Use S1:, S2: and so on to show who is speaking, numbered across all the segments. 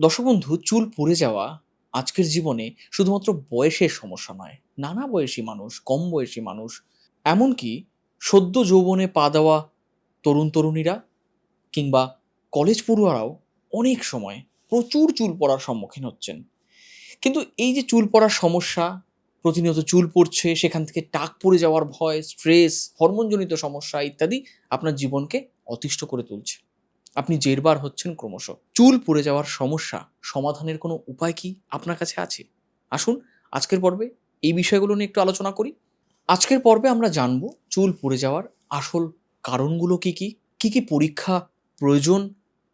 S1: দর্শক বন্ধু চুল পড়ে যাওয়া আজকের জীবনে শুধুমাত্র বয়সের সমস্যা নয়, নানা বয়সী মানুষ, কম বয়সী মানুষ, এমনকি সদ্য যৌবনে পা দেওয়া তরুণ তরুণীরা কিংবা কলেজ পড়ুয়ারাও অনেক সময় প্রচুর চুল পড়ার সম্মুখীন হচ্ছেন। কিন্তু এই যে চুল পড়ার সমস্যা, প্রতিনিয়ত চুল পড়ছে, সেখান থেকে টাক পড়ে যাওয়ার ভয়, স্ট্রেস, হরমোনজনিত সমস্যা ইত্যাদি আপনার জীবনকে অতিষ্ঠ করে তুলছে। আপনি জেরবার হচ্ছেন ক্রমশ। চুল পড়ে যাওয়ার সমস্যা সমাধানের কোনো উপায় কি আপনার কাছে আছে? আসুন, আজকের পর্বে এই বিষয়গুলো নিয়ে একটু আলোচনা করি। আজকের পর্বে আমরা জানব চুল পড়ে যাওয়ার আসল কারণগুলো কি কি কি কি পরীক্ষা প্রয়োজন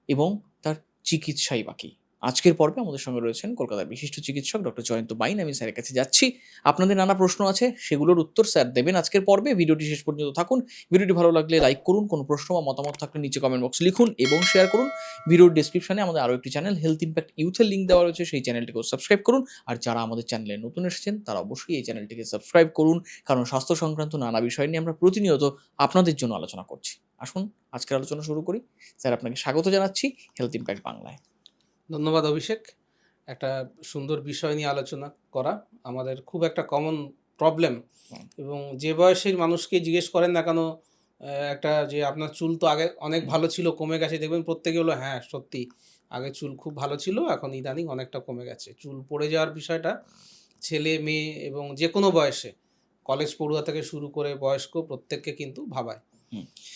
S1: এবং তার চিকিৎসাই বাকি আজকের পর্বে আমাদের সঙ্গে রয়েছেন কলকাতার বিশিষ্ট চিকিৎসক ডক্টর জয়ন্ত বাইন। আমি স্যারের কাছে যাচ্ছি। আপনাদের নানা প্রশ্ন আছে, সেগুলোর উত্তর স্যার দেবেন আজকের পর্বে। ভিডিওটি শেষ পর্যন্ত থাকুন। ভিডিওটি ভালো লাগলে লাইক করুন, কোনো প্রশ্ন বা মতামত থাকলে নিচে কমেন্ট বক্স লিখুন এবং শেয়ার করুন। ভিডিওর ডিসক্রিপশনে আমাদের আরও একটি চ্যানেল হেলথ ইম্প্যাক্ট ইউথের লিঙ্ক দেওয়া রয়েছে। সেই চ্যানেলটিকেও সাবস্ক্রাইব করুন। আর যারা আমাদের চ্যানেলে নতুন এসেছেন, তারা অবশ্যই এই চ্যানেলটিকে সাবস্ক্রাইব করুন। কারণ স্বাস্থ্য সংক্রান্ত নানা বিষয় নিয়ে আমরা প্রতিনিয়ত আপনাদের জন্য আলোচনা করছি। আসুন, আজকের আলোচনা শুরু করি। স্যার, আপনাকে স্বাগত জানাচ্ছি হেলথ ইম্প্যাক্ট বাংলায়।
S2: ধন্যবাদ অভিষেক। একটা সুন্দর বিষয় নিয়ে আলোচনা করা আমাদের খুব একটা কমন প্রবলেম এবং যে বয়সের মানুষকে জিজ্ঞেস করেন না কেন একটা যে আপনার চুল তো আগে অনেক ভালো ছিল কমে গেছে দেখবেন প্রত্যেকে হলো হ্যাঁ সত্যি আগে চুল খুব ভালো ছিল এখন ইদানিং অনেকটা কমে গেছে। চুল পড়ে যাওয়ার বিষয়টা ছেলে মেয়ে এবং যে কোনো বয়সে কলেজ পড়ুয়া থেকে শুরু করে বয়স্ক প্রত্যেককে কিন্তু ভাবায়।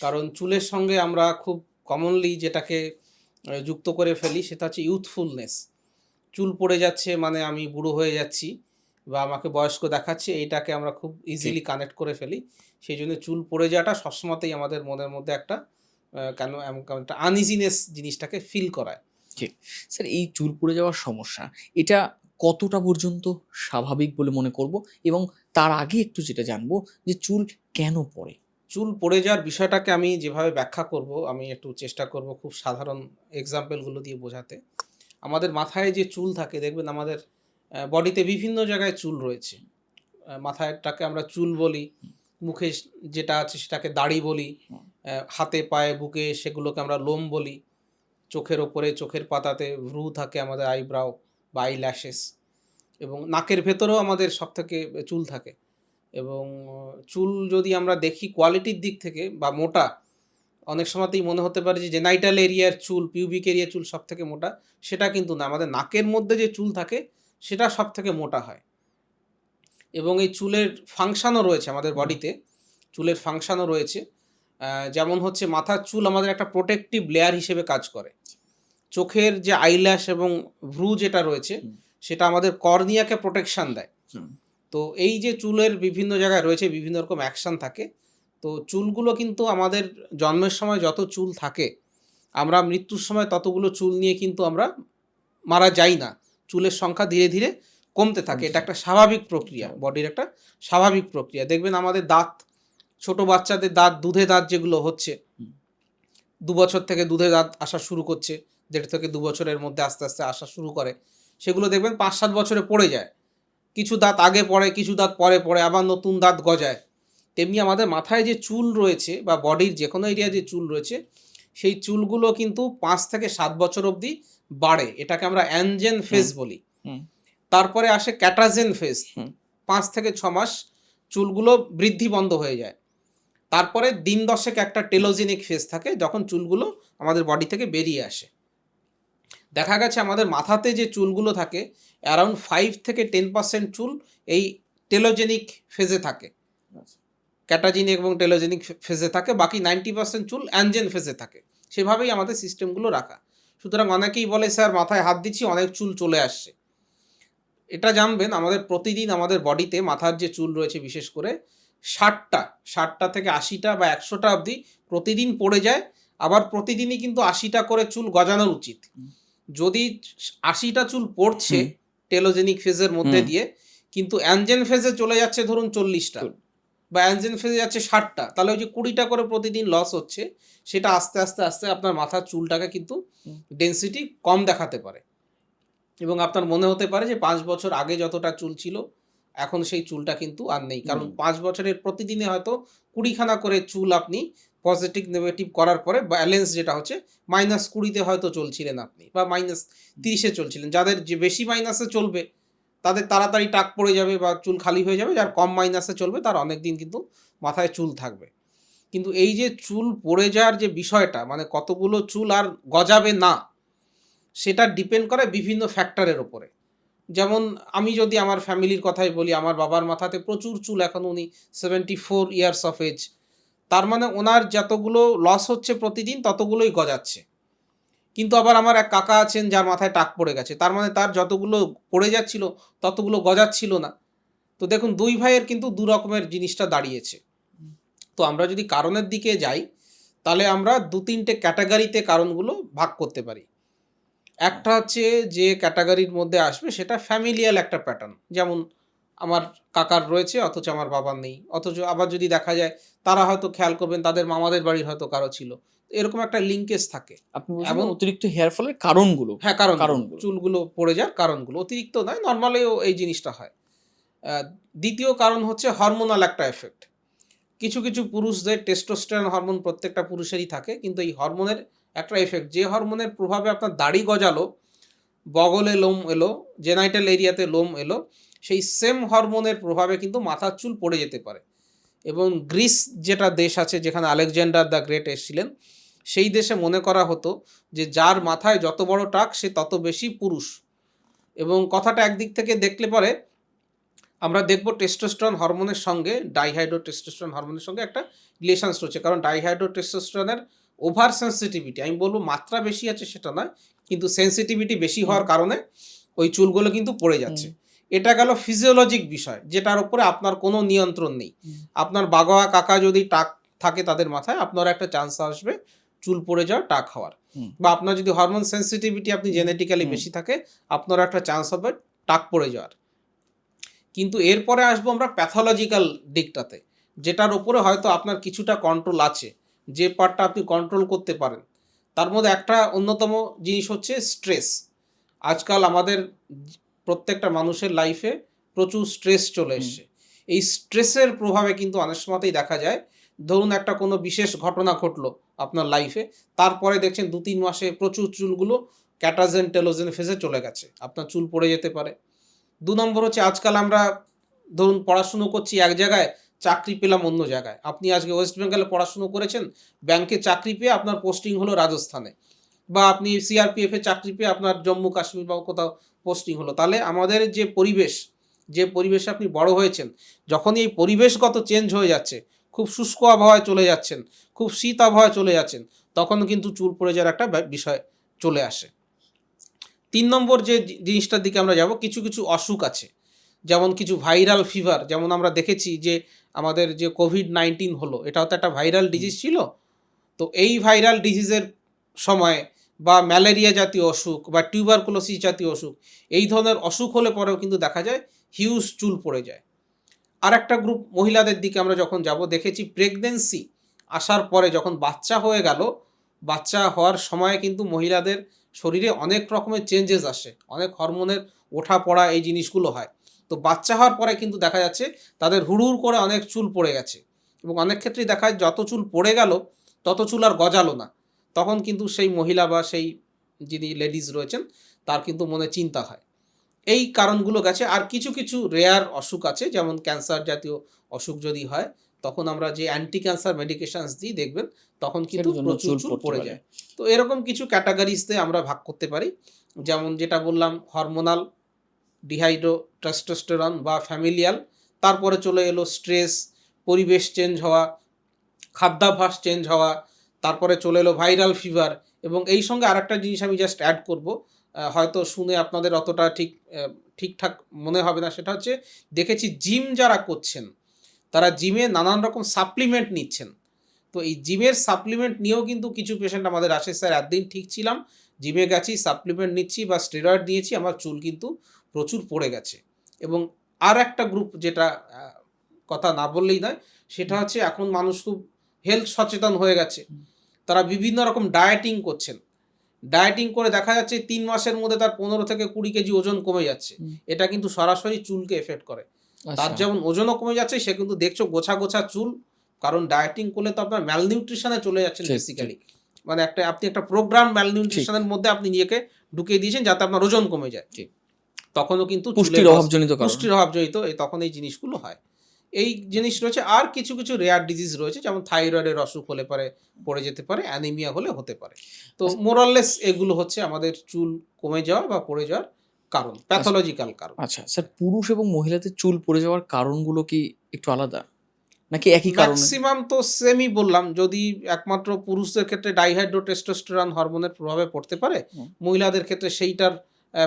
S2: কারণ চুলের সঙ্গে আমরা খুব কমনলি যেটাকে যুক্ত করে ফেলি সেটা হচ্ছে ইউথফুলনেস চুল পড়ে যাচ্ছে মানে আমি বুড়ো হয়ে যাচ্ছি বা আমাকে বয়স্ক দেখাচ্ছে এইটাকে আমরা খুব ইজিলি কানেক্ট করে ফেলি। সেই জন্য চুল পড়ে যাওয়াটা সবসময়তেই আমাদের মনের মধ্যে একটা কেন একটা আনইজিনেস জিনিসটাকে ফিল করায়।
S1: স্যার এই চুল পড়ে যাওয়ার সমস্যা এটা কতটা পর্যন্ত স্বাভাবিক বলে মনে করব? এবং তার আগে একটু যেটা জানব যে চুল কেন পড়ে?
S2: চুল পড়ে যাওয়ার বিষয়টাকে আমি যেভাবে ব্যাখ্যা করব, আমি একটু চেষ্টা করব খুব সাধারণ এক্সাম্পলগুলো দিয়ে বোঝাতে। আমাদের মাথায় যে চুল থাকে, দেখবেন আমাদের বডিতে বিভিন্ন জায়গায় চুল রয়েছে। মাথায়টাকে আমরা চুল বলি, মুখে যেটা আছে সেটাকে দাড়ি বলি হাতে, পায়ে, বুকে সেগুলোকে আমরা লোম বলি। চোখের ওপরে, চোখের পাতাতে ভ্রু থাকে আমাদের আইব্রাও বা আই ল্যাশেস এবং নাকের ভেতরেও আমাদের সব থেকে চুল থাকে। এবং চুল যদি আমরা দেখি কোয়ালিটির দিক থেকে বা মোটা অনেক সময়তেই মনে হতে পারে যে জেনাইটাল এরিয়ার চুল পিউবিক এরিয়ার চুল সব থেকে মোটা সেটা কিন্তু না। আমাদের নাকের মধ্যে যে চুল থাকে সেটা সব থেকে মোটা হয়। এবং এই চুলের ফাংশনও রয়েছে আমাদের বডিতে চুলের ফাংশনও রয়েছে। যেমন হচ্ছে মাথার চুল আমাদের একটা প্রোটেক্টিভ লেয়ার হিসেবে কাজ করে। চোখের যে আইল্যাশ এবং ভ্রু যেটা রয়েছে সেটা আমাদের কর্নিয়াকে প্রোটেকশন দেয়। তো এই যে চুলের বিভিন্ন জায়গায় রয়েছে, বিভিন্ন রকম অ্যাকশন থাকে, তো চুলগুলো কিন্তু আমাদের জন্মের সময় যত চুল থাকে, আমরা মৃত্যুর সময় ততগুলো চুল নিয়ে কিন্তু আমরা মারা যাই না। চুলের সংখ্যা ধীরে ধীরে কমতে থাকে। এটা একটা স্বাভাবিক প্রক্রিয়া, বডির একটা স্বাভাবিক প্রক্রিয়া। দেখবেন আমাদের দাঁত, ছোট বাচ্চাদের দাঁত, দুধে দাঁত যেগুলো হচ্ছে, দু বছর থেকে দুধে দাঁত আসা শুরু করছে, দেড় থেকে দু বছরের মধ্যে আস্তে আস্তে আসা শুরু করে, সেগুলো দেখবেন পাঁচ সাত বছরে পড়ে যায়। কিছু দাঁত আগে পড়ে কিছু দাঁত পরে পড়ে আবার নতুন দাঁত গজায়। তেমনি আমাদের মাথায় যে চুল রয়েছে বা বডির যে কোনো এরিয়া যে চুল রয়েছে সেই চুলগুলো কিন্তু পাঁচ থেকে সাত বছর অবধি বাড়ে। এটাকে আমরা অ্যানজেন ফেজ বলি। তারপরে আসে ক্যাটাজেন ফেজ
S1: হুম।
S2: পাঁচ থেকে ছ মাস চুলগুলো বৃদ্ধি বন্ধ হয়ে যায়। তারপরে দিন দশেক একটা টেলোজেনিক ফেজ থাকে যখন চুলগুলো আমাদের বডি থেকে বেরিয়ে আসে। দেখা গেছে আমাদের মাথাতে যে চুলগুলো থাকে অ্যারাউন্ড ফাইভ থেকে টেন পার্সেন্ট চুল এই টেলোজেনিক ফেজে থাকে। ক্যাটাজিনিক এবং টেলোজেনিক ফেজে থাকে বাকি নাইনটি পার্সেন্ট চুল অ্যানজেন ফেজে থাকে। সেভাবেই আমাদের সিস্টেমগুলো রাখা। সুতরাং অনেকেই বলে স্যার মাথায় হাত দিচ্ছি অনেক চুল চলে আসছে। এটা জানবেন আমাদের প্রতিদিন আমাদের বডিতে মাথার যে চুল রয়েছে বিশেষ করে ষাটটা ষাটটা থেকে আশিটা বা একশোটা অবধি প্রতিদিন পড়ে যায়। আবার প্রতিদিনই কিন্তু আশিটা করে চুল গজানো উচিত। যদি আশিটা চুল পড়ছে। টেলোজেনিক ফেজের মধ্যে দিয়ে কিন্তু অ্যানজেন ফেজে চলে যাচ্ছে ধরুন চল্লিশটা। বা অ্যানজেন ফেজে যাচ্ছে ষাটটা। তাহলে ওই যে কুড়িটা করে প্রতিদিন লস হচ্ছে সেটা আস্তে আস্তে আস্তে আপনার মাথার চুলটাকে কিন্তু। ডেন্সিটি কম দেখাতে পারে। এবং আপনার মনে হতে পারে যে পাঁচ বছর আগে যতটা চুল ছিল এখন সেই চুলটা কিন্তু আর নেই। কারণ পাঁচ বছরের প্রতিদিনে হয়তো কুড়িখানা করে চুল আপনি পজিটিভ নেগেটিভ করার পরে ব্যালেন্স যেটা হচ্ছে মাইনাস কুড়িতে হয়তো চলছিলেন আপনি বা মাইনাস তিরিশে চলছিলেন। যাদের যে বেশি মাইনাসে চলবে, তাদের তাড়াতাড়ি টাক পড়ে যাবে বা চুল খালি হয়ে যাবে, যার কম মাইনাসে চলবে, তার অনেক দিন কিন্তু মাথায় চুল থাকবে। কিন্তু এই যে চুল পড়ে যাওয়ার যে বিষয়টা মানে কতগুলো চুল আর গজাবে না, সেটা ডিপেন্ড করে বিভিন্ন ফ্যাক্টরের ওপরে যেমন আমি যদি আমার ফ্যামিলির কথাই বলি, আমার বাবার মাথাতে প্রচুর চুল, এখন উনি seventy four years of age তার মানে ওনার যতগুলো লস হচ্ছে প্রতিদিন, ততগুলোই গজাচ্ছে। কিন্তু আবার আমার এক কাকা আছেন যার মাথায় টাক পড়ে গেছে। তার মানে তার যতগুলো পড়ে যাচ্ছিল, ততগুলো গজাচ্ছিল না। তো দেখুন, দুই ভাইয়ের কিন্তু দু রকমের জিনিসটা দাঁড়িয়েছে। তো আমরা যদি কারণের দিকে যাই, তাহলে আমরা দু তিনটে ক্যাটাগরিতে কারণগুলো ভাগ করতে পারি। একটা হচ্ছে যে ক্যাটাগরির মধ্যে আসবে, সেটা ফ্যামিলিয়াল একটা প্যাটার্ন যেমন আমার কাকার রয়েছে অথচ আমার বাবার নেই। অথচ আবার যদি দেখা যায় তারা হয়তো খেয়াল করবেন তাদের মামাদের বাড়ির হয়তো কারও ছিল। এরকম একটা লিঙ্কেজ থাকে। এমন-
S1: অতিরিক্ত হেয়ার ফলের কারণগুলো?
S2: হ্যাঁ কারণ
S1: কারণগুলো।
S2: চুলগুলো পড়ে যাওয়ার কারণগুলো। অতিরিক্ত নয় নর্মালিও এই জিনিসটা হয়। দ্বিতীয় কারণ হচ্ছে হরমোনাল একটা এফেক্ট কিছু কিছু পুরুষদের টেস্টোস্টেরন হরমোন প্রত্যেকটা পুরুষেরই থাকে কিন্তু এই হরমোনের একটা এফেক্ট যে হরমোনের প্রভাবে আপনার দাড়ি গজালো বগলে লোম এলো জেনাইটাল এরিয়াতে লোম এলো সেই সেম হরমোনের প্রভাবে কিন্তু মাথার চুল পড়ে যেতে পারে। এবং গ্রিস যেটা দেশ আছে যেখানে আলেকজান্ডার দ্য গ্রেট এসেছিলেন সেই দেশে মনে করা হতো যে যার মাথায় যত বড় টাক সে তত বেশি পুরুষ। এবং কথাটা একদিক থেকে দেখলে পরে আমরা দেখব টেস্টোস্টেরন হরমোনের সঙ্গে ডাইহাইড্রো টেস্টোস্টেরন হরমোনের সঙ্গে একটা রিলেশনস রয়েছে। কারণ ডাইহাইড্রো টেস্টোস্টেরনের ওভার সেন্সিটিভিটি আমি বলব মাত্রা বেশি আছে সেটা নয় কিন্তু সেন্সিটিভিটি বেশি হওয়ার কারণে ওই চুলগুলো কিন্তু পড়ে যাচ্ছে। এটা গেল ফিজিওলজিক বিষয় যেটার উপরে আপনার কোনো নিয়ন্ত্রণ নেই। আপনার বাগোয়া কাকা যদি টাক থাকে তাদের মাথায় আপনার একটা চান্স আসবে চুল পড়ে যাওয়ার টাক হওয়ার। বা আপনার যদি হরমোন সেন্সিটিভিটি আপনি জেনেটিক্যালি বেশি থাকে আপনার একটা চান্স হবে টাক পড়ে যাওয়ার। কিন্তু এরপরে আসব আমরা প্যাথোলজিক্যাল দিকটাতে যেটার উপরে হয়তো আপনার কিছুটা কন্ট্রোল আছে যে পার্টটা আপনি কন্ট্রোল করতে পারেন। তার মধ্যে একটা অন্যতম জিনিস হচ্ছে স্ট্রেস আজকাল আমাদের প্রত্যেকটা মানুষের লাইফে প্রচুর স্ট্রেস চলে। এসছে। এই স্ট্রেসের প্রভাবে কিন্তু অনেক সময়তেই দেখা যায় ধরুন একটা কোনো বিশেষ ঘটনা ঘটলো আপনার লাইফে তারপরে দেখছেন দু তিন মাসে প্রচুর চুলগুলো ক্যাটাজেন টেলোজেন ফেজে চলে গেছে। আপনার চুল পড়ে যেতে পারে। দু নম্বর হচ্ছে আজকাল আমরা ধরুন পড়াশুনো করছি এক জায়গায় চাকরি পেলাম অন্য জায়গায়। আপনি আজকে ওয়েস্ট বেঙ্গলে পড়াশুনো করেছেন ব্যাংকে চাকরি পেয়ে আপনার পোস্টিং হলো রাজস্থানে। বা আপনি সিআরপিএফ চাকরি পেয়ে আপনার জম্মু কাশ্মীর বা কোথাও পোস্টিং হলো। তাহলে আমাদের যে পরিবেশ, যে পরিবেশে আপনি বড় হয়েছেন, যখনই এই পরিবেশগত চেঞ্জ হয়ে যাচ্ছে, খুব শুষ্ক আবহাওয়ায় চলে যাচ্ছেন, খুব শীত আবহাওয়ায় চলে যাচ্ছেন, তখন কিন্তু চুল পড়ে যাওয়ার একটা বিষয় চলে আসে। তিন নম্বর যে জিনিসটার দিকে আমরা যাব, কিছু কিছু অসুখ আছে। যেমন কিছু ভাইরাল ফিভার যেমন আমরা দেখেছি যে আমাদের যে কোভিড নাইন্টিন হলো, এটাও তো একটা ভাইরাল ডিজিজ ছিল। তো এই ভাইরাল ডিজিজের সময় বা ম্যালেরিয়া জাতীয় অসুখ বা টিউবারকুলোসিস জাতীয় অসুখ, এই ধরনের অসুখ হলে পরেও কিন্তু দেখা যায় হিউজ চুল পড়ে যায়। আর একটা গ্রুপ মহিলাদের দিকে আমরা যখন যাব, দেখেছি প্রেগনেন্সি আসার পরে যখন বাচ্চা হয়ে গেল, বাচ্চা হওয়ার সময় কিন্তু মহিলাদের শরীরে অনেক রকমের চেঞ্জেস আসে, অনেক হরমোনের ওঠা পড়া এই জিনিসগুলো হয়। তো বাচ্চা হওয়ার পরে কিন্তু দেখা যাচ্ছে তাদের হুড়ুর করে অনেক চুল পড়ে গেছে এবং অনেক ক্ষেত্রেই দেখা যায় যত চুল পড়ে গেল, তত চুল আর গজালো না। তখন কিন্তু সেই মহিলা বা সেই যিনি লেডিস রয়েছেন তার কিন্তু মনে চিন্তা হয়। এই কারণগুলো গেছে। আর কিছু কিছু রেয়ার অসুখ আছে যেমন ক্যান্সার জাতীয় অসুখ যদি হয় তখন আমরা যে অ্যান্টি ক্যান্সার মেডিকেশনস দিই দেখবেন তখন কিন্তু প্রচুর
S1: চুল
S2: পড়ে যায়। তো এরকম কিছু ক্যাটাগরিজতে আমরা ভাগ করতে পারি। যেমন যেটা বললাম হরমোনাল ডিহাইড্রো টেস্টোস্টেরন বা ফ্যামিলিয়াল তারপরে চলে এলো স্ট্রেস পরিবেশ চেঞ্জ হওয়া খাদ্যাভ্যাস চেঞ্জ হওয়া তারপরে চলে এলো ভাইরাল ফিভার এবং এই সঙ্গে আরেকটা জিনিস আমি জাস্ট অ্যাড করব। হয়তো শুনে আপনাদের অতটা ঠিক ঠিকঠাক মনে হবে না, সেটা হচ্ছে দেখেছি জিম যারা করছেন, তারা জিমে নানান রকম সাপ্লিমেন্ট নিচ্ছেন। তো এই জিমের সাপ্লিমেন্ট নিয়েও কিন্তু কিছু পেশেন্ট আমাদের আসে, স্যার একদিন ঠিক ছিলাম জিমে গেছি সাপ্লিমেন্ট নিচ্ছি বা স্টেরয়েড নিয়েছি, আমার চুল কিন্তু প্রচুর পড়ে গেছে। এবং আর একটা গ্রুপ যেটা কথা না বললেই নয়, সেটা হচ্ছে এখন মানুষ খুব হেলথ সচেতন হয়ে গেছে। তারা বিভিন্ন রকম ডায়েটিং করছেন। ডায়েটিং করে দেখা যাচ্ছে তিন মাসের মধ্যে তার পনেরো থেকে কুড়ি কেজি ওজন কমে যাচ্ছে। এটা কিন্তু সরাসরি চুলকে এফেক্ট করে। তার
S1: আচ্ছা।
S2: যেমন ওজনও কমে যাচ্ছে সে কিন্তু দেখছ গোছা গোছা চুল। কারণ ডায়েটিং করলে তো আপনার ম্যালনিউট্রিশনে চলে যাচ্ছেন বেসিক্যালি মানে একটা আপনি একটা প্রোগ্রাম ম্যালনিউট্রিশনের মধ্যে আপনি নিজেকে ঢুকিয়ে দিয়েছেন যাতে আপনার ওজন কমে যায়। তখনও কিন্তু
S1: পুষ্টির অভাবজনিত
S2: পুষ্টির অভাবজনিত তখন এই জিনিসগুলো হয়। এই জিনিস রয়েছে। আর কিছু কিছু রেয়ার ডিজিজ রয়েছে যেমন থাইরয়েডের অসুখ হলে পারে পড়ে যেতে পারে অ্যানিমিয়া হলে হতে পারে। তো
S1: আচ্ছা।
S2: মোরাললেস এগুলো হচ্ছে আমাদের চুল কমে যাওয়া বা পড়ে যাওয়ার কারণ প্যাথোলজিক্যাল কারণ।
S1: আচ্ছা স্যার পুরুষ এবং মহিলাদের চুল পড়ে যাওয়ার কারণগুলো কি একটু আলাদা? নাকি একই কারণে?
S2: ম্যাক্সিমাম তো সেমই বললাম যদি একমাত্র পুরুষদের ক্ষেত্রে ডাইহাইড্রো টেস্টোস্টেরন হরমোনের প্রভাবে পড়তে পারে মহিলাদের ক্ষেত্রে সেইটার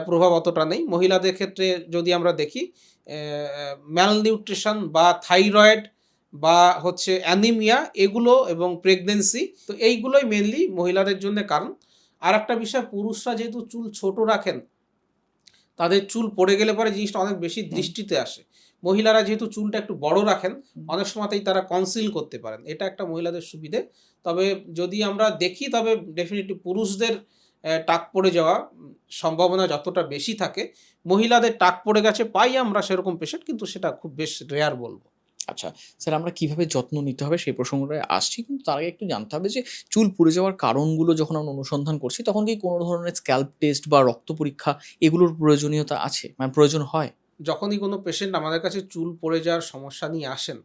S2: প্রভাব অতটা নেই। মহিলাদের ক্ষেত্রে যদি আমরা দেখি ম্যালনিউট্রিশন বা থাইরয়েড বা হচ্ছে অ্যানিমিয়া এগুলো এবং প্রেগনেন্সি তো এইগুলোই মেনলি মহিলাদের জন্য কারণ। আর একটা বিষয় পুরুষরা যেহেতু চুল ছোট রাখেন তাদের চুল পড়ে গেলে পরে জিনিসটা অনেক বেশি দৃষ্টিতে আসে। মহিলারা যেহেতু চুলটা একটু বড় রাখেন অনেক সময়তেই তারা কনসিল করতে পারেন। এটা একটা মহিলাদের সুবিধে। তবে যদি আমরা দেখি তবে ডেফিনেটলি পুরুষদের টাক পড়ে যাওয়া সম্ভাবনা যতটা বেশি থাকে মহিলাদের টাক পড়ে গেছে পাই আমরা সেরকম পেশেন্ট কিন্তু সেটা খুব বেশ রেয়ার বলব।
S1: আচ্ছা স্যার আমরা কীভাবে যত্ন নিতে হবে সেই প্রসঙ্গটায় আসছি কিন্তু তার আগে একটু জানতে হবে যে চুল পুড়ে যাওয়ার কারণগুলো যখন আমরা অনুসন্ধান করছি তখন কি কোনো ধরনের স্ক্যাল্প টেস্ট বা রক্ত পরীক্ষা এগুলোর প্রয়োজনীয়তা আছে? মানে প্রয়োজন হয়?
S2: যখনই কোনো পেশেন্ট আমাদের কাছে চুল পড়ে যাওয়ার সমস্যা নিয়ে আসেন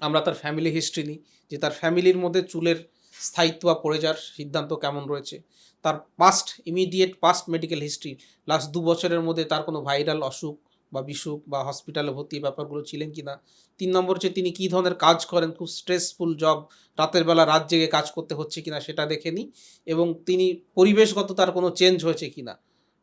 S2: আমরা তার ফ্যামিলি হিস্ট্রি নিই যে তার ফ্যামিলির মধ্যে চুলের স্থায়িত্ব বা পড়ে যাওয়ার সিদ্ধান্ত কেমন রয়েছে তার past immediate past medical history last দু বছরের মধ্যে তার কোনো ভাইরাল অসুখ বা বিসুখ বা হসপিটালে ভর্তি ব্যাপারগুলো ছিলেন কি না তিন নম্বর হচ্ছে তিনি কী ধরনের কাজ করেন, খুব স্ট্রেসফুল জব রাতের বেলা রাত জেগে কাজ করতে হচ্ছে কিনা সেটা দেখে নিই এবং তিনি পরিবেশগত তার কোনো চেঞ্জ হয়েছে কিনা।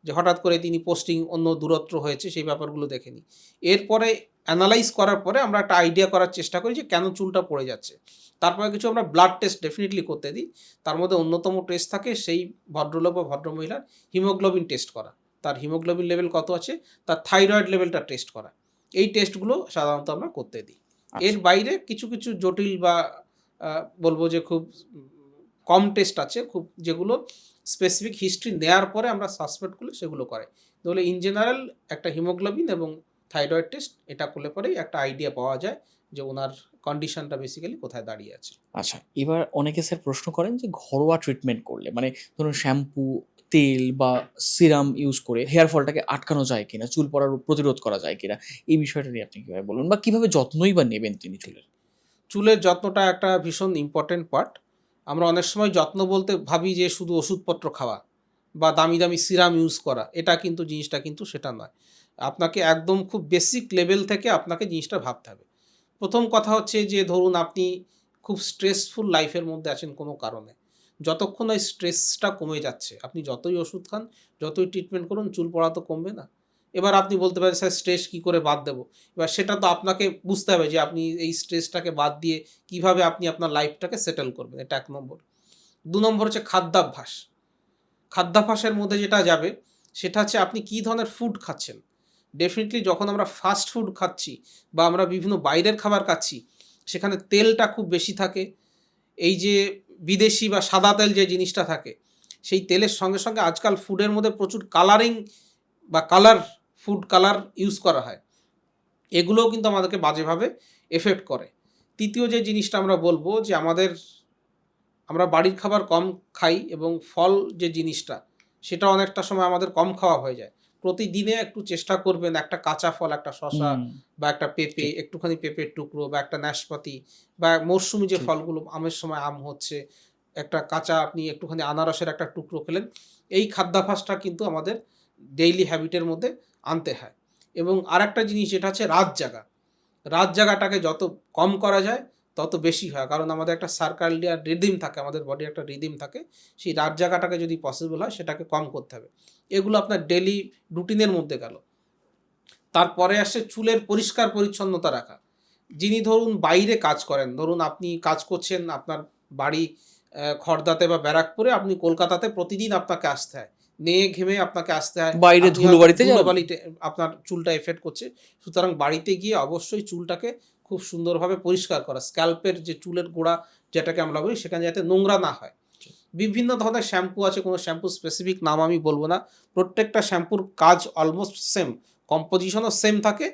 S2: যে হঠাৎ করে তিনি পোস্টিং অন্য দূরত্ব হয়েছে সেই ব্যাপারগুলো দেখে নিই এরপরে অ্যানালাইজ করার পরে আমরা একটা আইডিয়া করার চেষ্টা করি যে কেন চুলটা পড়ে যাচ্ছে। তারপরে কিছু আমরা ব্লাড টেস্ট ডেফিনেটলি করতে দিই। তার মধ্যে অন্যতম টেস্ট থাকে সেই ভদ্রলোক বা ভদ্রমহিলার হিমোগ্লোবিন টেস্ট করা। তার হিমোগ্লোবিন লেভেল কত আছে? তার থাইরয়েড লেভেলটা টেস্ট করা। এই টেস্টগুলো সাধারণত আমরা করতে দিই। এর বাইরে কিছু কিছু জটিল বা বলব যে খুব কম টেস্ট আছে খুব যেগুলো স্পেসিফিক হিস্ট্রি নেয়ার পরে আমরা সাসপেক্ট করলে সেগুলো করে। তাহলে ইন জেনারেল একটা হিমোগ্লোবিন এবং থাইরয়েড টেস্ট এটা করলে পরেই একটা আইডিয়া পাওয়া যায় যে ওনার কন্ডিশনটা বেসিক্যালি কোথায় দাঁড়িয়ে আছে।
S1: আচ্ছা এবার অনেকে স্যার প্রশ্ন করেন যে ঘরোয়া ট্রিটমেন্ট করলে মানে ধরুন শ্যাম্পু তেল বা সিরাম ইউজ করে হেয়ার ফলটাকে আটকানো যায় কিনা চুল পড়ার প্রতিরোধ করা যায় কিনা এই বিষয়টা নিয়ে আপনি কীভাবে বলুন? বা কীভাবে যত্নই বা নেবেন তিনি চুলের?
S2: চুলের যত্নটা একটা ভীষণ ইম্পর্টেন্ট পার্ট আমরা অনেক সময় যত্ন বলতে ভাবি যে শুধু ওষুধপত্র খাওয়া বা দামি দামি সিরাম ইউজ করা। এটা কিন্তু জিনিসটা কিন্তু সেটা নয়। আপনাকে একদম খুব বেসিক লেভেল থেকে আপনাকে জিনিসটা ভাবতে হবে। প্রথম কথা হচ্ছে যে ধরুন আপনি খুব স্ট্রেসফুল লাইফের মধ্যে আছেন কোনো কারণে। যতক্ষণ ওই স্ট্রেসটা কমে যাচ্ছে, আপনি যতই ওষুধ খান, যতই ট্রিটমেন্ট করুন, চুল পড়া তো কমবে না। এবার আপনি বলতে পারেন, স্যার, স্ট্রেস কী করে বাদ দেবো? এবার সেটা তো আপনাকে বুঝতে হবে যে আপনি এই স্ট্রেসটাকে বাদ দিয়ে কীভাবে আপনি আপনার লাইফটাকে সেটেল করবেন। এটা এক নম্বর। দু নম্বর হচ্ছে খাদ্যাভ্যাস। খাদ্যাভ্যাসের মধ্যে যেটা যাবে, সেটা হচ্ছে আপনি কী ধরনের ফুড খাচ্ছেন। ডেফিনেটলি যখন আমরা ফাস্ট ফুড খাচ্ছি বা আমরা বিভিন্ন বাইরের খাবার খাচ্ছি, সেখানে তেলটা খুব বেশি থাকে। এই যে বিদেশি বা সাদা তেল যে জিনিসটা থাকে, সেই তেলের সঙ্গে সঙ্গে আজকাল ফুডের মধ্যে প্রচুর কালারিং বা কালার ফুড কালার ইউজ করা হয়। এগুলোও কিন্তু আমাদেরকে বাজেভাবে এফেক্ট করে। তৃতীয় যে জিনিসটা আমরা বলব যে আমাদের আমরা বাড়ির খাবার কম খাই এবং ফল যে জিনিসটা সেটা অনেকটা সময় আমাদের কম খাওয়া হয়ে যায়। প্রতিদিনে একটু চেষ্টা করবেন একটা কাঁচা ফল একটা শশা বা একটা পেঁপে একটুখানি পেঁপের টুকরো বা একটা নাশপাতি বা মরশুমি যে ফলগুলো আমের সময় আম হচ্ছে একটা কাঁচা আপনি একটুখানি আনারসের একটা টুকরো খেলেন এই খাদ্যাভ্যাসটা কিন্তু আমাদের ডেইলি হ্যাবিটের মধ্যে আনতে হয়। এবং আরেকটা জিনিস যেটা হচ্ছে রাত জাগা। রাত জাগাটাকে যত কম করা যায়, তত বেশি হয়। কারণ আমাদের একটা সার্কালডিয়ার রিদিম থাকে, আমাদের বডি একটা রিদিম থাকে, সেই রাত জাগাটাকে যদি পসিবল হয়, সেটাকে কম করতে হবে। এগুলো আপনার ডেলি রুটিনের মধ্যে গেল। তারপরে আসে চুলের পরিষ্কার পরিচ্ছন্নতা রাখা। যিনি ধরুন বাইরে কাজ করেন, ধরুন আপনি কাজ করছেন, আপনার বাড়ি খড়দাতে বা ব্যারাকপুরে, আপনি কলকাতাতে প্রতিদিন আপনাকে আসতে হয়। নেয়ে ঘেমে আপনাকে আসতে হয়।
S1: বাইরে ধুলোবাড়িতে
S2: ধুলোবালিতে আপনার চুলটা এফেক্ট করছে। সুতরাং বাড়িতে গিয়ে অবশ্যই চুলটাকে খুব সুন্দরভাবে পরিষ্কার করা। স্ক্যাল্পের যে চুলের গোড়া যেটাকে আমরা বলি সেখানে যাতে নোংরা না হয়। বিভিন্ন ধরনের শ্যাম্পু আছে কোনো শ্যাম্পু স্পেসিফিক নাম আমি বলব না। প্রত্যেকটা শ্যাম্পুর কাজ অলমোস্ট সেম কম্পোজিশনও সেম থাকে।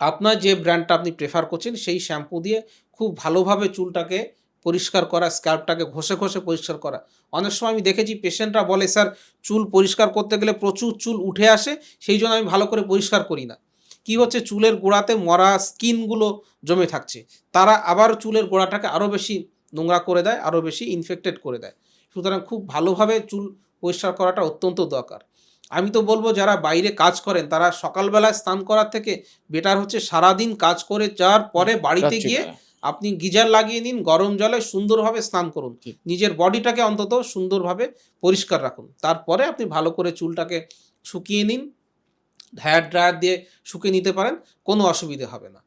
S2: আপনার যে ব্র্যান্ডটা আপনি প্রেফার করছেন সেই শ্যাম্পু দিয়ে খুব ভালোভাবে চুলটাকে পরিষ্কার করা স্ক্যাল্পটাকে ঘষে ঘষে পরিষ্কার করা। অনেক সময় আমি দেখেছি পেশেন্টরা বলে স্যার চুল পরিষ্কার করতে গেলে প্রচুর চুল উঠে আসে সেই জন্য আমি ভালো করে পরিষ্কার করি না। কি হচ্ছে? চুলের গোড়াতে মরা স্কিনগুলো জমে থাকছে। তারা আবার চুলের গোড়াটাকে আরও বেশি নোংরা করে দেয় আরও বেশি ইনফেক্টেড করে দেয়। সুতরাং খুব ভালোভাবে চুল পরিষ্কার করাটা অত্যন্ত দরকার। আমি তো বলব যারা বাইরে কাজ করেন তারা সকালবেলায় স্নান করার থেকে বেটার হচ্ছে সারাদিন কাজ করে যাওয়ার পরে বাড়িতে গিয়ে। আপনি গিজার লাগিয়ে নিন গরম জলে সুন্দরভাবে স্নান করুন। নিজের বডিটাকে অন্তত সুন্দরভাবে পরিষ্কার রাখুন। তারপরে আপনি ভালো করে চুলটাকে শুকিয়ে নিন হেয়ার ড্রায়ার দিয়ে শুকিয়ে নিতে পারেন কোনো অসুবিধে হবে না।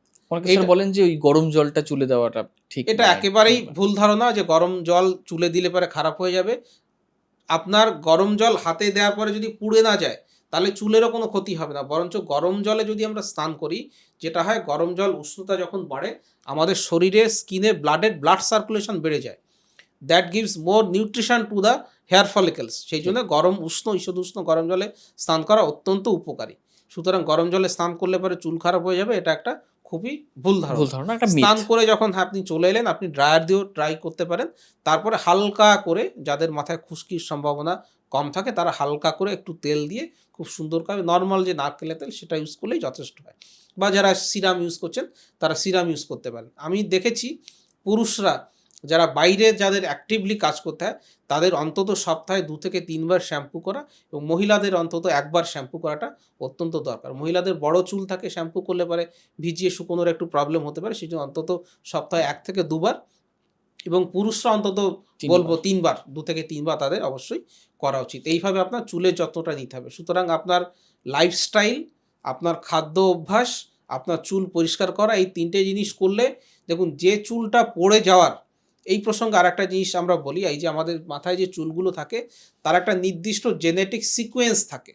S1: বলেন যে ওই গরম জলটা চুলে দেওয়াটা ঠিক
S2: এটা একেবারেই ভুল ধারণা যে গরম জল চুলে দিলে পরে খারাপ হয়ে যাবে। আপনার গরম জল হাতে দেওয়ার পরে যদি পুড়ে না যায় তাহলে চুলেরও কোনো ক্ষতি হবে না। বরঞ্চ গরম জলে যদি আমরা স্নান করি যেটা হয় গরম জল উষ্ণতা যখন বাড়ে আমাদের শরীরে স্কিনে ব্লাডের ব্লাড সার্কুলেশন বেড়ে যায়। That gives more nutrition to the hair follicles সেই জন্য গরম উষ্ণ ঈষদ উষ্ণ গরম জলে স্নান করা অত্যন্ত উপকারী। সুতরাং গরম জলে স্নান করলে পরে চুল খারাপ হয়ে যাবে এটা একটা খুবই ভুল ধারণা।
S1: ভুল ধারণা একটা
S2: স্নান করে যখন আপনি চলে এলেন আপনি ড্রায়ার দিয়েও ট্রাই করতে পারেন। তারপরে হালকা করে যাদের মাথায় খুশকির সম্ভাবনা কম থাকে তারা হালকা করে একটু তেল দিয়ে খুব সুন্দর করে। নর্মাল যে নারকেলের তেল সেটা ইউজ করলেই যথেষ্ট হয়। বা যারা সিরাম ইউজ করছেন, তারা সিরাম ইউজ করতে পারেন। আমি দেখেছি পুরুষরা, যারা বাইরে যাদের অ্যাক্টিভলি কাজ করতে হয়, তাদের অন্তত সপ্তাহে দু থেকে তিনবার শ্যাম্পু করা এবং মহিলাদের অন্তত একবার শ্যাম্পু করাটা অত্যন্ত দরকার। মহিলাদের বড় চুল থাকে শ্যাম্পু করলে পরে ভিজিয়ে শুকোনোর একটু প্রবলেম হতে পারে। সেই জন্য অন্তত সপ্তাহে এক থেকে দুবার এবং পুরুষরা অন্তত। বলব তিনবার দু থেকে তিনবার তাদের অবশ্যই করা উচিত। এইভাবে আপনার চুলের যত্নটা নিতে হবে। সুতরাং আপনার লাইফস্টাইল আপনার খাদ্য অভ্যাস আপনার চুল পরিষ্কার করা এই তিনটে জিনিস করলে দেখুন যে চুলটা পড়ে যাওয়ার এই প্রসঙ্গে আর একটা জিনিস আমরা বলি এই যে আমাদের মাথায় যে চুলগুলো থাকে তার একটা নির্দিষ্ট জেনেটিক সিকোয়েন্স থাকে।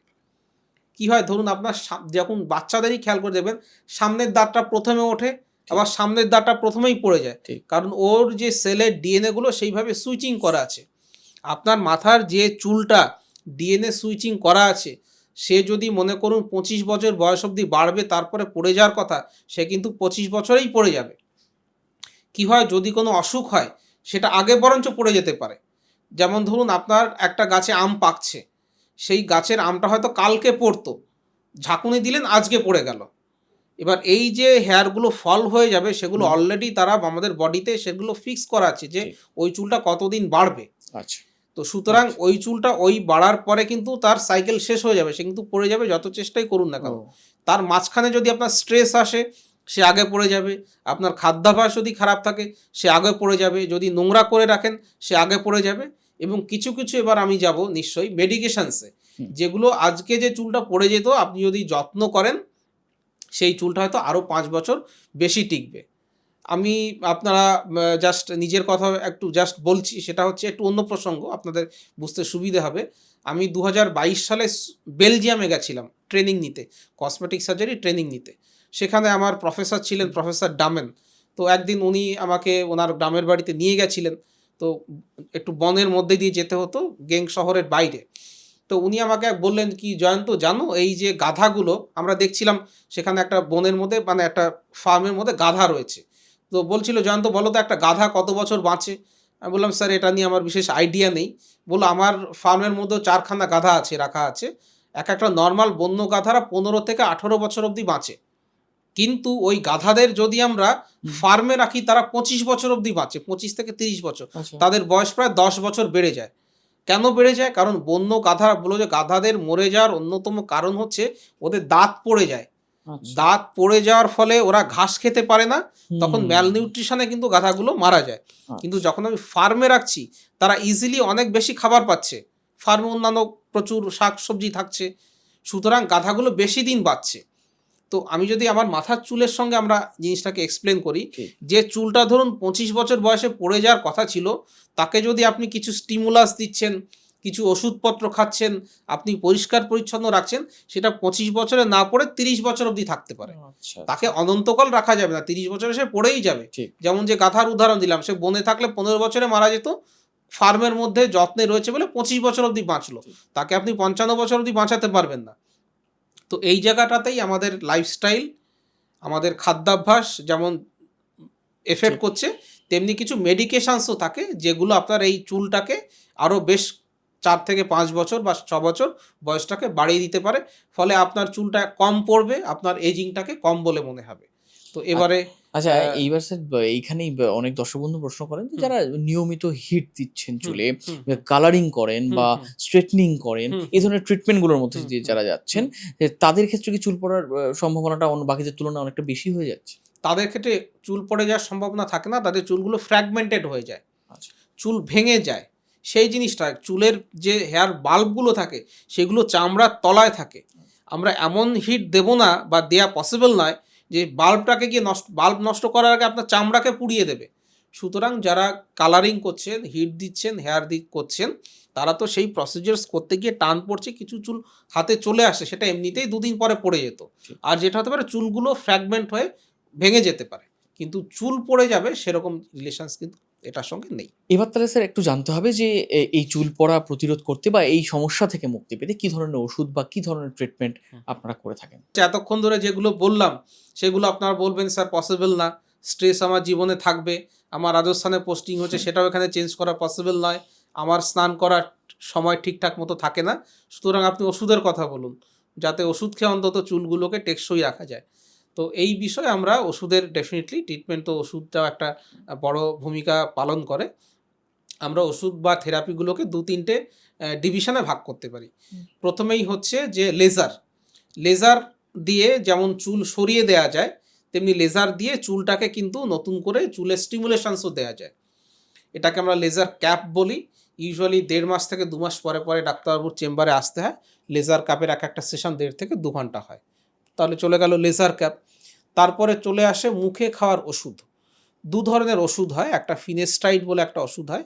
S2: কি হয়? ধরুন আপনার যখন বাচ্চাদেরই খেয়াল করে দেবেন সামনের দাঁতটা প্রথমে ওঠে আবার সামনের দাঁতটা প্রথমেই পড়ে যায়।
S1: ঠিক।
S2: কারণ ওর যে সেলের ডিএনএ গুলো সেইভাবে সুইচিং করা আছে। আপনার মাথার যে চুলটা ডিএনএ সুইচিং করা আছে সে যদি মনে করুন পঁচিশ বছর বয়স অবধি বাড়বে তারপরে পড়ে যাওয়ার কথা সে কিন্তু পঁচিশ বছরেই পড়ে যাবে। কি হয় যদি কোনো অসুখ হয় সেটা আগে বরঞ্চ পড়ে যেতে পারে। যেমন ধরুন আপনার একটা গাছে আম পাকছে সেই গাছের আমটা হয়তো কালকে পড়তো ঝাঁকুনি দিলেন আজকে পড়ে গেল। এবার এই যে হেয়ারগুলো ফল হয়ে যাবে সেগুলো অলরেডি তারা আমাদের বডিতে সেগুলো ফিক্স করা আছে যে ওই চুলটা কতদিন বাড়বে।
S1: আচ্ছা।
S2: তো সুতরাং
S1: আচ্ছা।
S2: ওই চুলটা ওই বাড়ার পরে কিন্তু তার সাইকেল শেষ হয়ে যাবে সে কিন্তু পড়ে যাবে যত চেষ্টাই করুন না কেন। তার মাঝখানে যদি আপনার স্ট্রেস আসে সে আগে পড়ে যাবে আপনার খাদ্যাভ্যাস যদি খারাপ থাকে সে আগে পড়ে যাবে যদি নোংরা করে রাখেন সে আগে পড়ে যাবে এবং কিছু কিছু এবার আমি যাব নিশ্চয়ই মেডিকেশানসে যেগুলো আজকে যে চুলটা পড়ে যেত আপনি যদি যত্ন করেন সেই চুলটা হয়তো আরও পাঁচ বছর বেশি টিকবে। আমি আপনারা জাস্ট নিজের কথা একটু জাস্ট বলছি, সেটা হচ্ছে একটু অন্য প্রসঙ্গ, আপনাদের বুঝতে সুবিধে হবে। আমি দু হাজার বাইশ সালে বেলজিয়ামে গেছিলাম ট্রেনিং নিতে কসমেটিক সার্জারি ট্রেনিং নিতে। সেখানে আমার প্রফেসর ছিলেন প্রফেসর ডামেন তো একদিন উনি আমাকে ওনার গ্রামের বাড়িতে নিয়ে গেছিলেন। তো একটু বনের মধ্যে দিয়ে যেতে হতো গেং শহরের বাইরে। তো উনি আমাকে বললেন কি জয়ন্ত জানো এই যে গাধাগুলো আমরা দেখছিলাম সেখানে একটা বনের মধ্যে মানে একটা ফার্মের মধ্যে গাধা রয়েছে। তো বলছিল জয়ন্ত বলো তো একটা গাধা কত বছর বাঁচে? আমি বললাম স্যার এটা নিয়ে আমার বিশেষ আইডিয়া নেই। বলল আমার ফার্মের মধ্যে চারখানা গাধা আছে রাখা আছে। এক একটা নর্মাল বন্য গাধারা পনেরো থেকে আঠেরো বছর অবধি বাঁচে। কিন্তু ওই গাধাদের যদি আমরা ফার্মে রাখি তারা পঁচিশ বছর অবধি বাঁচে পঁচিশ থেকে তিরিশ বছর।
S1: আচ্ছা।
S2: তাদের বয়স প্রায় দশ বছর বেড়ে যায়। কেন বেড়ে যায়? কারণ বন্য গাধা বলো যে গাধাদের মরে যাওয়ার অন্যতম কারণ হচ্ছে ওদের দাঁত পড়ে যায়।
S1: আচ্ছা।
S2: দাঁত পড়ে যাওয়ার ফলে ওরা ঘাস খেতে পারে না তখন ম্যালনিউট্রিশনে কিন্তু গাধাগুলো মারা যায়।
S1: আচ্ছা।
S2: কিন্তু যখন আমি ফার্মে রাখছি তারা ইজিলি অনেক বেশি খাবার পাচ্ছে। ফার্মে অন্যান্য প্রচুর শাক সবজি থাকছে। সুতরাং গাধাগুলো বেশি দিন বাঁচছে। তো আমি যদি আমার মাথার চুলের সঙ্গে আমরা জিনিসটাকে এক্সপ্লেন করি যে চুলটা ধরুন পঁচিশ বছর বয়সে পড়ে যাওয়ার কথা ছিল তাকে যদি আপনি কিছু স্টিমুলাস দিচ্ছেন কিছু ওষুধপত্র খাচ্ছেন আপনি পরিষ্কার পরিচ্ছন্ন রাখছেন সেটা পঁচিশ বছরে না পড়ে তিরিশ বছর অবধি থাকতে পারে।
S1: আচ্ছা।
S2: তাকে অনন্তকাল রাখা যাবে না তিরিশ বছরে সে পড়েই যাবে। যেমন যে গাধার উদাহরণ দিলাম সে বনে থাকলে পনেরো বছরে মারা যেত ফার্মের মধ্যে যত্নে রয়েছে বলে পঁচিশ বছর অবধি বাঁচলো। তাকে আপনি পঞ্চান্ন বছর অবধি বাঁচাতে পারবেন না। তো এই জায়গাটাতেই আমাদের লাইফস্টাইল আমাদের খাদ্যাভ্যাস যেমন এফেক্ট করছে তেমনি কিছু মেডিকেশানসও থাকে যেগুলো আপনার এই চুলটাকে আরও বেশ চার থেকে পাঁচ বছর বা ছ বছর বয়সটাকে বাড়িয়ে দিতে পারে। ফলে আপনার চুলটা কম পড়বে আপনার এজিংটাকে কম বলে মনে হবে। তো এবারে
S1: আচ্ছা এইবার স্যার এইখানেই অনেক দর্শক বন্ধু প্রশ্ন করেন যে যারা নিয়মিত হিট দিচ্ছেন চুলে কালারিং করেন বা স্ট্রেটনিং করেন এই ধরনের ট্রিটমেন্টগুলোর মধ্যে দিয়ে যারা যাচ্ছেন তাদের ক্ষেত্রে কি চুল পড়ার সম্ভাবনাটা অন্য বাকিদের তুলনায় অনেকটা বেশি হয়ে যাচ্ছে?
S2: তাদের ক্ষেত্রে চুল পড়ে যাওয়ার সম্ভাবনা থাকে না তাদের চুলগুলো ফ্র্যাগমেন্টেড হয়ে যায়।
S1: আচ্ছা।
S2: চুল ভেঙে যায়। সেই জিনিসটা চুলের যে হেয়ার বাল্বগুলো থাকে সেগুলো চামড়ার তলায় থাকে। আমরা এমন হিট দেব না বা দেয়া পসিবল নয় যে বাল্বটাকে গিয়ে নষ্ট বাল্ব নষ্ট করার আগে আপনার চামড়াকে পুড়িয়ে দেবে। সুতরাং যারা কালারিং করছেন হিট দিচ্ছেন হেয়ার দিক করছেন তারা তো সেই প্রসিজার্স করতে গিয়ে টান পড়ছে কিছু চুল হাতে চলে আসে সেটা এমনিতেই দুদিন পরে পড়ে যেত। আর যেটা হতে পারে চুলগুলো ফ্র্যাগমেন্ট হয়ে ভেঙে যেতে পারে। কিন্তু চুল পড়ে যাবে সেরকম রিলেশনস কিন্তু এটার সঙ্গে নেই।
S1: এবার তাহলে স্যার একটু জানতে হবে যে এই চুল পড়া প্রতিরোধ করতে বা এই সমস্যা থেকে মুক্তি পেতে কি ধরনের ওষুধ বা কি ধরনের ট্রিটমেন্ট আপনারা করে থাকেন?
S2: যে এতক্ষণ ধরে যেগুলো বললাম সেগুলো আপনারা বলবেন স্যার পসিবল না। স্ট্রেস আমার জীবনে থাকবে আমার রাজস্থানে পোস্টিং হচ্ছে সেটাও এখানে চেঞ্জ করা পসিবল নয়। আমার স্নান করার সময় ঠিকঠাক মতো থাকে না। সুতরাং আপনি ওষুধের কথা বলুন যাতে ওষুধ খেয়ে অন্তত চুলগুলোকে টেকসই রাখা যায়। তো এই বিষয়ে আমরা ওষুধের ডেফিনেটলি ট্রিটমেন্ট তো ওষুধটাও একটা বড় ভূমিকা পালন করে। আমরা ওষুধ বা থেরাপিগুলোকে দু তিনটে ডিভিশনে ভাগ করতে পারি। প্রথমেই হচ্ছে যে লেজার লেজার দিয়ে যেমন চুল সরিয়ে দেওয়া যায় তেমনি লেজার দিয়ে চুলটাকে কিন্তু নতুন করে চুলের স্টিমুলেশনসও দেওয়া যায়। এটাকে আমরা লেজার ক্যাপ বলি। ইউজুয়ালি দেড় মাস থেকে দু মাস পরে পরে ডাক্তারবাবুর চেম্বারে আসতে হয়। লেজার ক্যাপের এক একটা সেশন দেড় থেকে দু ঘণ্টা হয়। তাহলে চলে গেল লেজার ক্যাপ তারপরে চলে আসে মুখে খাওয়ার ওষুধ। দু ধরনের ওষুধ হয়, একটা ফিনেস্টাইড বলে একটা ওষুধ হয়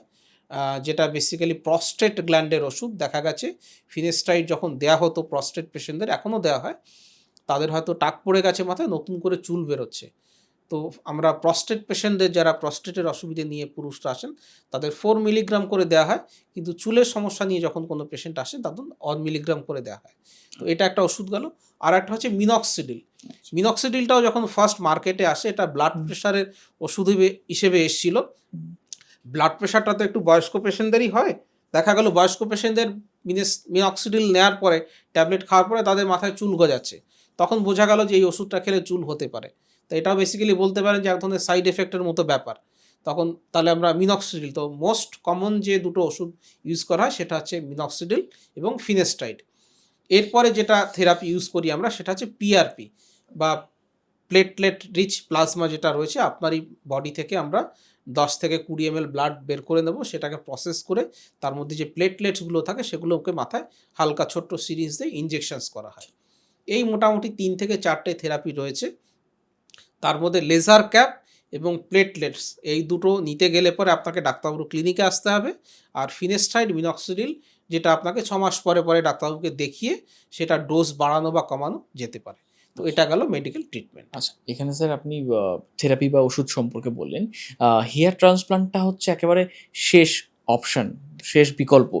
S2: যেটা বেসিক্যালি প্রস্টেট গ্ল্যান্ডের ওষুধ। দেখা গেছে, ফিনেস্টাইড যখন দেয়া হতো প্রস্টেট পেশেন্টদের এখনও দেওয়া হয়। তাদের হয়তো টাক পড়ে গেছে মাথায়, নতুন করে চুল বেরোচ্ছে। তো আমরা প্রস্টেট পেশেন্টদের যারা প্রস্টেটের অসুবিধে নিয়ে পুরুষরা আসেন, তাদের ফোর মিলিগ্রাম করে দেওয়া হয়। কিন্তু চুলের সমস্যা নিয়ে যখন কোনো পেশেন্ট আসে তখন অন মিলিগ্রাম করে দেওয়া হয়। তো এটা একটা ওষুধ গেল। আর একটা হচ্ছে মিনক্সিডিল মিনক্সিডিলটাও যখন ফার্স্ট মার্কেটে আসে এটা ব্লাড প্রেশারের ওষুধ হিসেবে- এসেছিল। ব্লাড প্রেশারটা তো একটু বয়স্ক পেশেন্টদেরই হয়। দেখা গেল বয়স্ক পেশেন্টদের মিনেস মিনক্সিডিল নেওয়ার পরে ট্যাবলেট খাওয়ার পরে তাদের মাথায় চুল গজাচ্ছে। তখন বোঝা গেল যে এই ওষুধটা খেলে চুল হতে পারে। তো এটাও বেসিক্যালি বলতে পারেন যে এক ধরনের সাইড এফেক্টের মতো ব্যাপার। তখন তাহলে আমরা মিনক্সিডিল তো মোস্ট কমন যে দুটো ওষুধ ইউজ করা হয় সেটা হচ্ছে মিনক্সিডিল এবং ফিনেস্টাইড এরপরে যেটা থেরাপি ইউজ করি আমরা সেটা হচ্ছে পিআরপি বা প্লেটলেট রিচ প্লাজমা যেটা রয়েছে আপনারই বডি থেকে আমরা দশ থেকে কুড়ি এম ব্লাড বের করে নেব, সেটাকে প্রসেস করে তার মধ্যে যে প্লেটলেটসগুলো থাকে সেগুলোকে মাথায় হালকা ছোট্ট সিরিজ দিয়ে ইনজেকশনস করা হয়। এই মোটামুটি তিন থেকে চারটে থেরাপি রয়েছে। তার মধ্যে লেজার ক্যাপ এবং প্লেটলেটস এই দুটো নিতে গেলে পরে আপনাকে ডাক্তারবাবুর ক্লিনিকে আসতে হবে। আর ফিনেস্টাইড মিনক্সিডিল যেটা আপনাকে ছ মাস পরে পরে ডাক্তারবাবুকে দেখিয়ে সেটা ডোজ বাড়ানো বা কমানো যেতে পারে। তো এটা গেল মেডিকেল ট্রিটমেন্ট
S1: আচ্ছা এখানে স্যার আপনি থেরাপি বা ওষুধ সম্পর্কে বললেন। হেয়ার ট্রান্সপ্লান্টটা হচ্ছে একেবারে শেষ অপশন শেষ বিকল্প।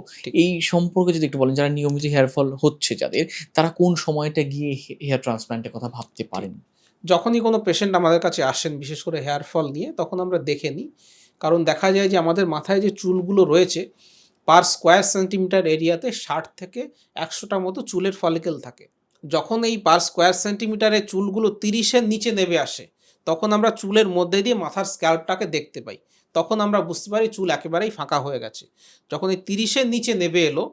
S1: এই সম্পর্কে যদি একটু বলেন যারা নিয়মিত হেয়ার ফল হচ্ছে যাদের তারা কোন সময়টা গিয়ে হেয়ার ট্রান্সপ্লান্টের কথা ভাবতে পারেন?
S2: যখনই কোনো পেশেন্ট আমাদের কাছে আসেন বিশেষ করে হেয়ার ফল নিয়ে তখন আমরা দেখে নিই। কারণ দেখা যায় যে আমাদের মাথায় যে চুলগুলো রয়েছে পার স্কোয়ার সেন্টিমিটার এরিয়াতে ষাট থেকে একশোটা মতো চুলের ফলিকেল থাকে। যখন এই পার স্কোয়ার সেন্টিমিটারে চুলগুলো তিরিশের নিচে নেমে আসে, তখন আমরা চুলের মধ্যে দিয়ে মাথার স্ক্যাল্পটাকে দেখতে পাই। তখন আমরা বুঝতে পারি চুল একেবারেই ফাঁকা হয়ে গেছে। যখন এই তিরিশের নিচে নেমে এলো,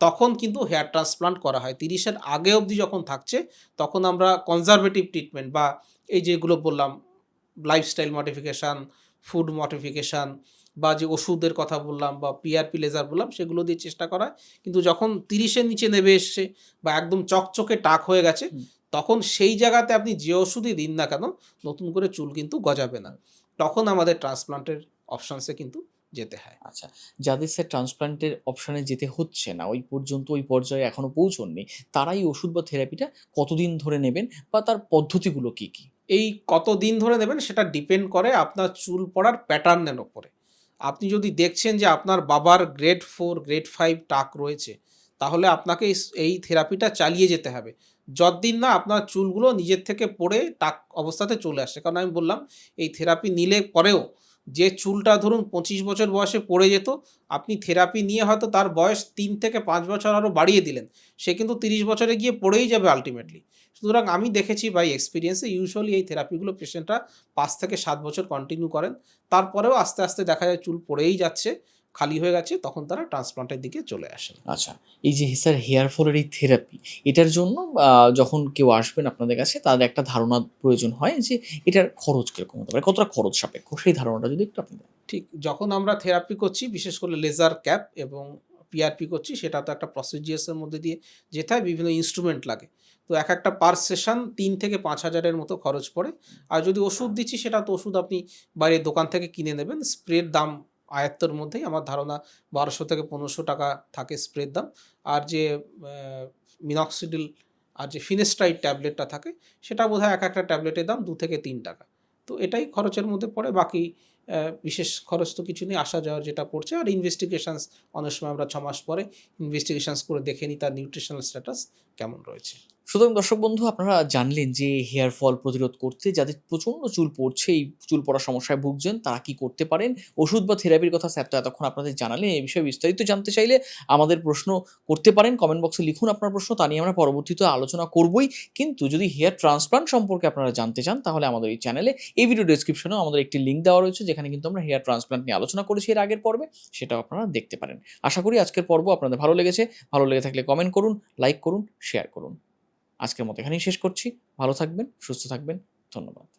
S2: তখন কিন্তু হেয়ার ট্রান্সপ্লান্ট করা হয়। তিরিশের আগে অবধি যখন থাকছে, তখন আমরা কনজারভেটিভ ট্রিটমেন্ট বা এই যেগুলো বললাম লাইফস্টাইল মডিফিকেশান ফুড মডিফিকেশান বা যে ওষুধের কথা বললাম বা পিআরপি লেজার বললাম সেগুলো দিয়ে চেষ্টা করা কিন্তু যখন তিরিশের নিচে নেমে এসছে বা একদম চকচকে টাক হয়ে গেছে তখন সেই জায়গাতে আপনি যে ওষুধই দিন না কেন নতুন করে চুল কিন্তু গজাবে না। তখন আমাদের ট্রান্সপ্লান্টের অপশানসে কিন্তু যেতে হয়।
S1: আচ্ছা যাদের স্যার ট্রান্সপ্লান্টের অপশানে যেতে হচ্ছে না ওই পর্যন্ত ওই পর্যায়ে এখনও পৌঁছননি তারাই ওষুধ বা থেরাপিটা কতদিন ধরে নেবেন বা তার পদ্ধতিগুলো কি কি?
S2: এই কত দিন ধরে নেবেন সেটা ডিপেন্ড করে আপনার চুল পড়ার প্যাটার্নের ওপরে। আপনি যদি দেখছেন যে আপনার বাবার গ্রেড ফোর গ্রেড ফাইভ টাক রয়েছে, তাহলে আপনাকে এই- থেরাপিটা চালিয়ে যেতে হবে। যতদিন না আপনার চুলগুলো নিজের থেকে পড়ে টাক অবস্থাতে চলে আসে। কারণ আমি বললাম, এই থেরাপি নিলে পরেও যে চুলটা ধরুন পঁচিশ বছর বয়সে পড়ে যেত, আপনি থেরাপি নিয়ে হয়তো তার বয়স তিন থেকে পাঁচ বছর আরও বাড়িয়ে দিলেন। সে কিন্তু তিরিশ বছরে গিয়ে পড়েই যাবে আলটিমেটলি সুতরাং আমি দেখেছি বাই এক্সপিরিয়েন্সে ইউজুয়ালি এই থেরাপিগুলো পেশেন্টরা পাঁচ থেকে সাত বছর কন্টিনিউ করেন। তারপরেও আস্তে আস্তে দেখা যায় চুল পড়েই যাচ্ছে। খালি হয়ে গেছে তখন তারা ট্রান্সপ্লান্টের দিকে চলে আসেন।
S1: আচ্ছা এই যে স্যার হেয়ার ফলের এই থেরাপি এটার জন্য যখন কেউ আসবেন আপনাদের কাছে তাদের একটা ধারণা প্রয়োজন হয় যে এটার খরচ কীরকম হতে পারে কতটা খরচ সাপেক্ষ? সেই ধারণাটা যদি একটু আপনি।
S2: ঠিক যখন আমরা থেরাপি করছি বিশেষ করে লেজার ক্যাপ এবং পিআরপি করছি সেটা তো একটা প্রসিজিয়ার্সের মধ্যে দিয়ে যেতে হয় বিভিন্ন ইনস্ট্রুমেন্ট লাগে। তো এক একটা পার সেশন তিন থেকে পাঁচ হাজারের মতো খরচ পড়ে। আর যদি ওষুধ দিচ্ছি সেটা তো ওষুধ আপনি বাইরে দোকান থেকে কিনে নেবেন স্প্রের দাম আয়ত্তর মধ্যেই আমার ধারণা বারোশো থেকে পনেরোশো টাকা থাকে স্প্রের দাম। আর যে মিনক্সিডিল আর যে ফিনেস্ট্রাইড ট্যাবলেটটা থাকে, সেটা বোধহয় এক একটা ট্যাবলেটের দাম দু থেকে তিন টাকা। তো এটাই খরচের মধ্যে পড়ে, বাকি বিশেষ খরচ তো কিছু নেই, আসা যাওয়ার যেটা পড়ছে। আর ইনভেস্টিগেশনস অনেক সময় আমরা ছ মাস পরে ইনভেস্টিগেশনস করে দেখে নিই, তার নিউট্রিশনাল স্ট্যাটাস কেমন রয়েছে।
S1: সুতরাং দর্শক বন্ধু, আপনারা জানলেন যে হেয়ার ফল প্রতিরোধ করতে যাদের প্রচণ্ড চুল পড়ছে, এই চুল পড়ার সমস্যায় ভুগছেন, তারা কি করতে পারেন? ওষুধ বা থেরাপির কথা স্যার তো এতক্ষণ আপনাদের জানালেন এই বিষয়ে বিস্তারিত জানতে চাইলে আমাদের প্রশ্ন করতে পারেন। কমেন্ট বক্সে লিখুন আপনার প্রশ্ন, তা নিয়ে আমরা পরবর্তীতে আলোচনা করবই। কিন্তু যদি হেয়ার ট্রান্সপ্লান্ট সম্পর্কে আপনারা জানতে চান, তাহলে আমাদের এই চ্যানেলে এই ভিডিও ডেসক্রিপশনেও আমাদের একটি লিঙ্ক দেওয়া রয়েছে, যেখানে কিন্তু আমরা হেয়ার ট্রান্সপ্লান্ট নিয়ে আলোচনা করেছি এর আগের পর্বে, সেটাও আপনারা দেখতে পারেন। আশা করি আজকের পর্ব আপনাদের ভালো লেগেছে। ভালো লেগে থাকলে কমেন্ট করুন লাইক করুন শেয়ার করুন। আজকের মতো এখানেই শেষ করছি। ভালো থাকবেন সুস্থ থাকবেন। ধন্যবাদ।